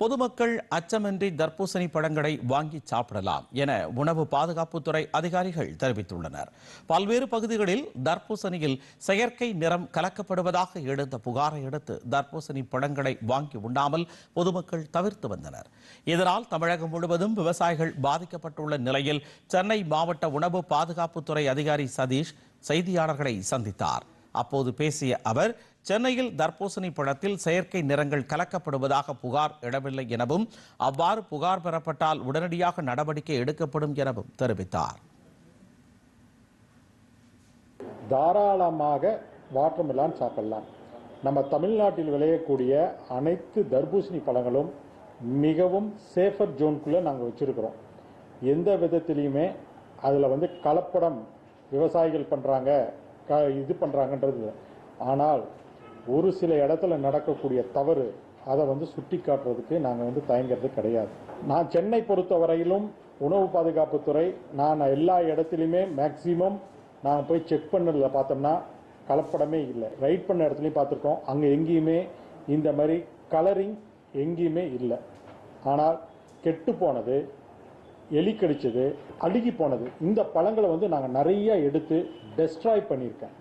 பொதுமக்கள் அச்சமின்றி தர்பூசணி பழங்களை வாங்கி சாப்பிடலாம் என உணவு பாதுகாப்புத்துறை அதிகாரிகள் தெரிவித்துள்ளனர். பல்வேறு பகுதிகளில் தர்பூசணியில் செயற்கை நிறம் கலக்கப்படுவதாக எழுந்த புகாரை அடுத்து தர்பூசணி பழங்களை வாங்கி உண்ணாமல் பொதுமக்கள் தவிர்த்து வந்தனர். இதனால் தமிழகம் முழுவதும் விவசாயிகள் பாதிக்கப்பட்டுள்ள நிலையில் சென்னை மாவட்ட உணவு பாதுகாப்புத்துறை அதிகாரி சதீஷ் செய்தியாளர்களை சந்தித்தார். அப்போது பேசிய அவர் சென்னையில் தர்பூசணி பழத்தில் செயற்கை நிறங்கள் கலக்கப்படுவதாக புகார் இடவில்லை எனவும் அவ்வாறு புகார் பெறப்பட்டால் உடனடியாக நடவடிக்கை எடுக்கப்படும் எனவும் தெரிவித்தார். தாராளமாக வாட்டர்மெலான் சாப்பிடலாம். நம்ம தமிழ்நாட்டில் விளையக்கூடிய அனைத்து தர்பூசணி பழங்களும் மிகவும் சேஃபர் ஜோனுக்குள்ளே நாங்கள் வச்சுருக்கிறோம். எந்த விதத்திலையுமே அதில் வந்து கலப்படம் விவசாயிகள் பண்ணுறாங்க க இது பண்ணுறாங்கன்றது ஆனால் ஒரு சில இடத்துல நடக்கக்கூடிய தவறு அதை வந்து சுட்டி காட்டுறதுக்கு நாங்கள் வந்து தயங்குறது கிடையாது. நான் சென்னை பொறுத்தவரையிலும் உணவு பாதுகாப்புத்துறை நான் எல்லா இடத்துலையுமே மேக்சிமம் நான் போய் செக் பண்ணதில் பார்த்தோம்னா கலப்படமே இல்லை. ரைட் பண்ண இடத்துலையும் பார்த்துருக்கோம். அங்கே எங்கேயுமே இந்த மாதிரி கலரிங் எங்கேயுமே இல்லை. ஆனால் கெட்டு போனது எலி கடிச்சது அழுகி போனது இந்த பழங்களை வந்து நாங்கள் நிறைய எடுத்து டெஸ்ட்ராய் பண்ணியிருக்கேன்.